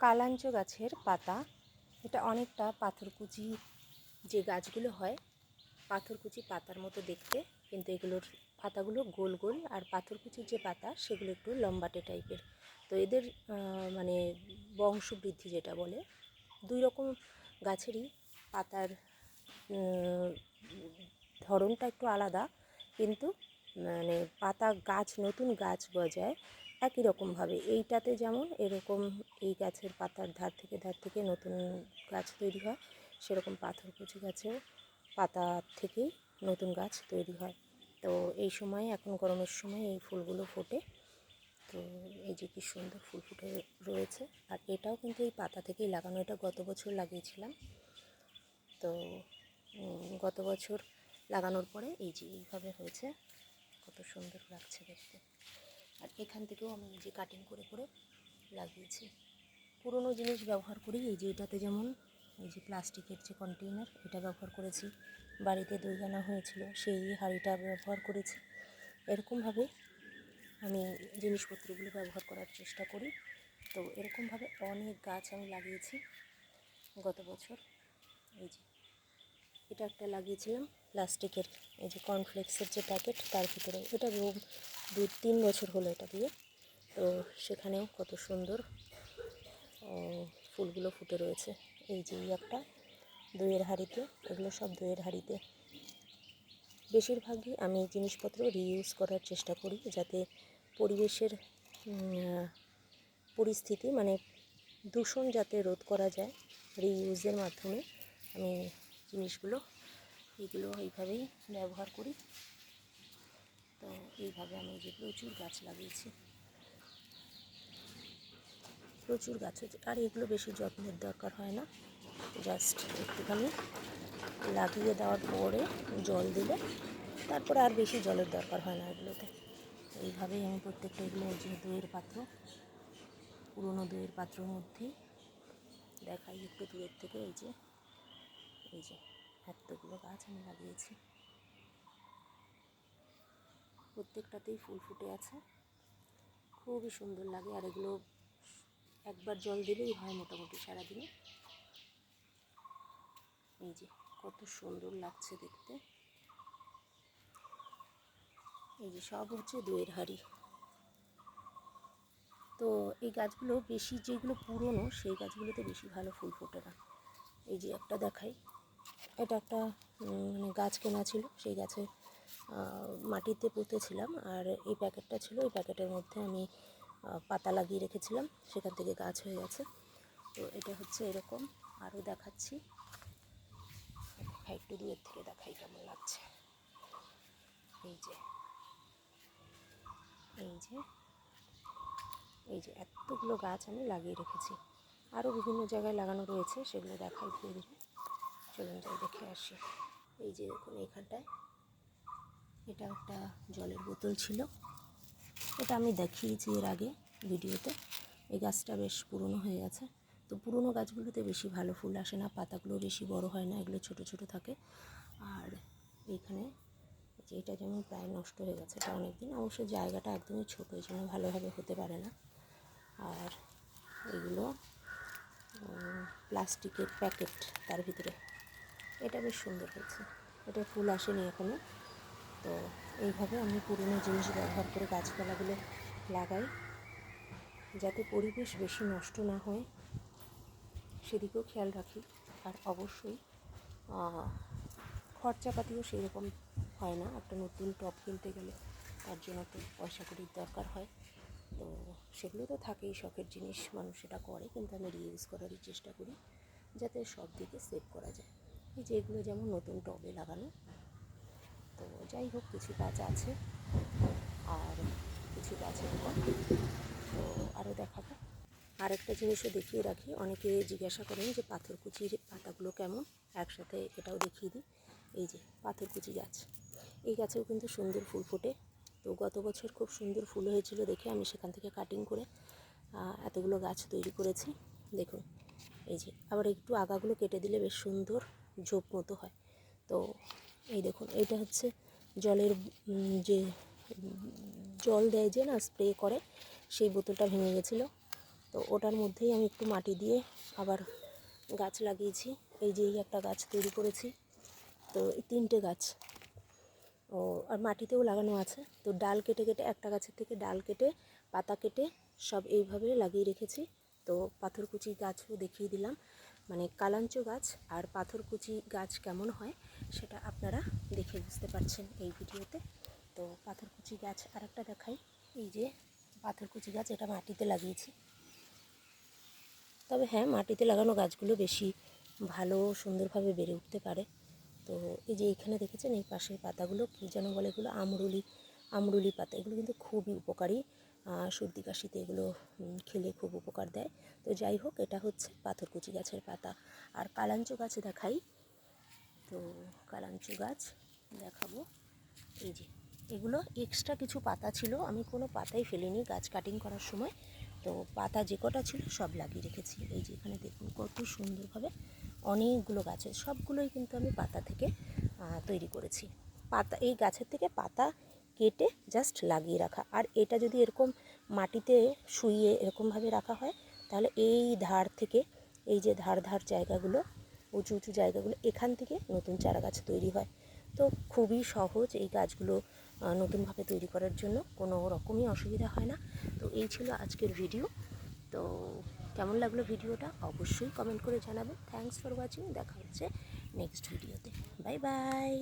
কালাঞ্চ গাছের পাতা। এটা অনেকটা পাথরকুচি যে গাছগুলো হয়, পাথরকুচি পাতার মতো দেখতে। কিন্তু এগুলোর পাতাগুলো গোল গোল আর পাথরকুচির যে পাতা, সেগুলো একটু লম্বাটে টাইপের। তো এদের মানে বংশবৃদ্ধি যেটা বলে, দুই রকম গাছেরই পাতার ধরনটা একটু আলাদা। কিন্তু মানে পাতা গাছ, নতুন গাছ গজায় একই রকমভাবে। এইটাতে যেমন এরকম এই গাছের পাতার ধার থেকে ধার থেকে নতুন গাছ তৈরি হয়, সেরকম পাথর পাথরকুচি গাছেও পাতা থেকেই নতুন গাছ তৈরি হয়। তো এই সময়, এখন গরমের সময় এই ফুলগুলো ফোটে। তো এই যে কি সুন্দর ফুল ফুটে রয়েছে। আর এটাও কিন্তু এই পাতা থেকেই লাগানো। এটা গত বছর লাগিয়েছিলাম। তো গত বছর লাগানোর পরে এই যে এইভাবে হয়েছে। কত সুন্দর লাগছে দেখতে। আর এখান থেকেও আমি নিজে কাটিং করে করে লাগিয়েছি। পুরনো জিনিস ব্যবহার করি, এই যে এটাতে যেমন এই যে প্লাস্টিকের যে কন্টেইনার এটা ব্যবহার করেছি। বাড়িতে দই আনা হয়েছিল, সেই হাঁড়িটা ব্যবহার করেছি। এরকমভাবে আমি জিনিসপত্রগুলো ব্যবহার করার চেষ্টা করি। তো এরকমভাবে অনেক গাছ আমি লাগিয়েছি গত বছর। এই যে এটা একটা লাগিয়েছিলাম। প্লাস্টিকের এই যে কর্নফ্লেক্সের যে প্যাকেট তার ভিতরে এটা দু তিন বছর হলো এটা দিয়ে। তো সেখানেও কত সুন্দর ফুলগুলো ফুটে রয়েছে। এই যে একটা দইয়ের হাঁড়িতে, এগুলো সব দইয়ের হাঁড়িতে। বেশিরভাগই আমি জিনিসপত্র রিইউজ করার চেষ্টা করি যাতে পরিবেশের পরিস্থিতি মানে দূষণ যাতে রোধ করা যায় রিইউজের মাধ্যমে আমি জিনিসগুলো এগুলো এইভাবেই ব্যবহার করি। তো এইভাবে আমি যে প্রচুর গাছ লাগিয়েছি। প্রচুর গাছ হয়েছে। আর এগুলো বেশি যত্নের দরকার হয় না। জাস্ট একটুখানি লাগিয়ে দেওয়ার পরে জল দিলে তারপরে আর বেশি জলের দরকার হয় না এগুলোতে। এইভাবেই আমি প্রত্যেকটা এগুলো যে দইয়ের পাত্র, পুরনো দইয়ের পাত্রের মধ্যেই দেখাই একটু দূরের থেকে। এই যে এই যে। এতগুলো গাছ আমি লাগিয়েছি। প্রত্যেকটাতেই ফুল ফুটে আছে। খুবই সুন্দর লাগে আর এগুলো একবার জল দিলেই হয় মোটামুটি সারাদিনে। এই যে কত সুন্দর লাগছে দেখতে। এই যে সব হচ্ছে দইয়ের হাঁড়ি। তো এই গাছগুলো বেশি যেগুলো পুরনো, সেই গাছগুলোতে বেশি ভালো ফুল ফোটে না। এই যে একটা দেখাই। এটা একটা মানে গাছ কেনা ছিল, সেই গাছে মাটিতে পুঁতেছিলাম আর এই প্যাকেটটা ছিল, এই প্যাকেটের মধ্যে আমি পাতা লাগিয়ে রেখেছিলাম, সেখান থেকে গাছ হয়ে গেছে। তো এটা হচ্ছে এরকম আরও দেখাচ্ছি। একটু দূরের থেকে দেখাই কেমন লাগছে। এই যে এই যে এই যে এতগুলো গাছ আমি লাগিয়ে রেখেছি। আরও বিভিন্ন জায়গায় লাগানো রয়েছে, সেগুলো দেখাই ধীরে ধীরে চলুন দেখে আসি। এই যে দেখুন এইখানটায় এটা একটা জলের বোতল ছিল। এটা আমি দেখিয়েছি এর আগে ভিডিওতে। এই গাছটা বেশ পুরনো হয়ে গেছে। তো পুরনো গাছগুলোতে বেশি ভালো ফুল আসে না, পাতাগুলো বেশি বড় হয় না, এগুলো ছোট ছোট থাকে। আর এইখানে এই যে এটা যেমন প্রায় নষ্ট হয়ে গেছে এটা অনেক দিন অবশ্য জায়গাটা একদমই ছোটো, এই জন্য ভালোভাবে হতে পারে না। আর এগুলো প্লাস্টিকের প্যাকেট তার ভিতরে। এটা বেশ সুন্দর হয়েছে। এটা ফুল আসেনি এখনও তো এইভাবে আমি পুরনো জিনিস ব্যবহার করে গাছপালাগুলো লাগাই। যাতে পরিবেশ বেশি নষ্ট না হয়, সেদিকেও খেয়াল রাখি। আর অবশ্যই খরচাপাতিও সেরকম হয় না। একটা নতুন টব কিনতে গেলে তার জন্য তো পয়সা কড়ির দরকার হয়। তো সেগুলো তো থাকেই, শখের জিনিস মানুষ সেটা করে, কিন্তু আমি রিউজ করারই চেষ্টা করি, যাতে সব দিকে সেভ করা যায়। যে এগুলো যেমন নতুন টবে লাগানো। তো যাই হোক, কিছু গাছ আছে আর কিছু গাছ এরকম তো আরও দেখাবো। আরেকটা জিনিসও দেখিয়ে রাখি। অনেকে জিজ্ঞাসা করেন যে পাথরকুচির পাতাগুলো কেমন? একসাথে এটাও দেখিয়ে দিই। এই যে পাথরকুচি গাছ। এই গাছেও কিন্তু সুন্দর ফুল ফোটে। তো গত বছর খুব সুন্দর ফুল হয়েছিল দেখে আমি সেখান থেকে কাটিং করে এতগুলো গাছ তৈরি করেছি। দেখুন, এই যে আবার একটু আগাগুলো কেটে দিলে বেশ সুন্দর। ঝোপ মতো হয়। তো এই দেখুন এটা হচ্ছে জলের যে, জল দেয় যে না, স্প্রে করে, সেই বোতলটা ভেঙে গেছিল। তো ওটার মধ্যেই আমি একটু মাটি দিয়ে আবার গাছ লাগিয়েছি। এই যে এই একটা গাছ তৈরি করেছি। তো এই তিনটে গাছ। ও, আর মাটিতেও লাগানো আছে। তো ডাল কেটে কেটে, একটা গাছের থেকে ডাল কেটে, পাতা কেটে সব এইভাবে লাগিয়ে রেখেছি। তো পাথরকুচি গাছও দেখিয়ে দিলাম। মানে কালাঞ্চ গাছ আর পাথরকুচি গাছ কেমন হয় সেটা আপনারা দেখে বুঝতে পারছেন এই ভিডিওতে। তো পাথরকুচি গাছ আর একটা দেখাই। এই যে পাথরকুচি গাছ, এটা মাটিতে লাগিয়েছি। তবে হ্যাঁ মাটিতে লাগানো গাছগুলো বেশি ভালো, সুন্দরভাবে বেড়ে উঠতে পারে। তো এই যে এখানে দেখেছেন, এই পাশের পাতাগুলো কী যেন বলে এগুলো আমরুলি আমরুলি পাতা। এগুলো কিন্তু খুবই উপকারী। সর্দি, কাশিতে এগুলো খেলে খুব উপকার দেয়। তো যাই হোক, এটা হচ্ছে পাথরকুচি গাছের পাতা। আর কালাঞ্চ গাছ দেখাই। তো কালাঞ্চ গাছ দেখাবো। এই যে, এগুলো এক্সট্রা কিছু পাতা ছিল। আমি কোনো পাতাই ফেলিনি গাছ কাটিং করার সময়। তো পাতা যে কটা ছিল সব লাগিয়ে রেখেছি। এই যে, এখানে দেখুন কত সুন্দরভাবে অনেকগুলো গাছের সবগুলোই কিন্তু আমি পাতা থেকে তৈরি করেছি। পাতা, এই গাছের থেকে পাতা কেটে জাস্ট লাগিয়ে রাখা। আর এটা যদি এরকম মাটিতে শুইয়ে এরকমভাবে রাখা হয়, তাহলে এই ধার থেকে, এই যে ধার ধার জায়গাগুলো, উঁচু উঁচু জায়গাগুলো, এখান থেকে নতুন চারা গাছ তৈরি হয়। তো খুবই সহজ এই গাছগুলো নতুনভাবে তৈরি করার জন্য, কোনো রকমই অসুবিধা হয় না। তো এই ছিল আজকের ভিডিও তো কেমন লাগল ভিডিওটা? অবশ্যই কমেন্ট করে জানাবেন থ্যাংকস ফর ওয়াচিং দেখা হচ্ছে নেক্সট ভিডিওতে বাই বাই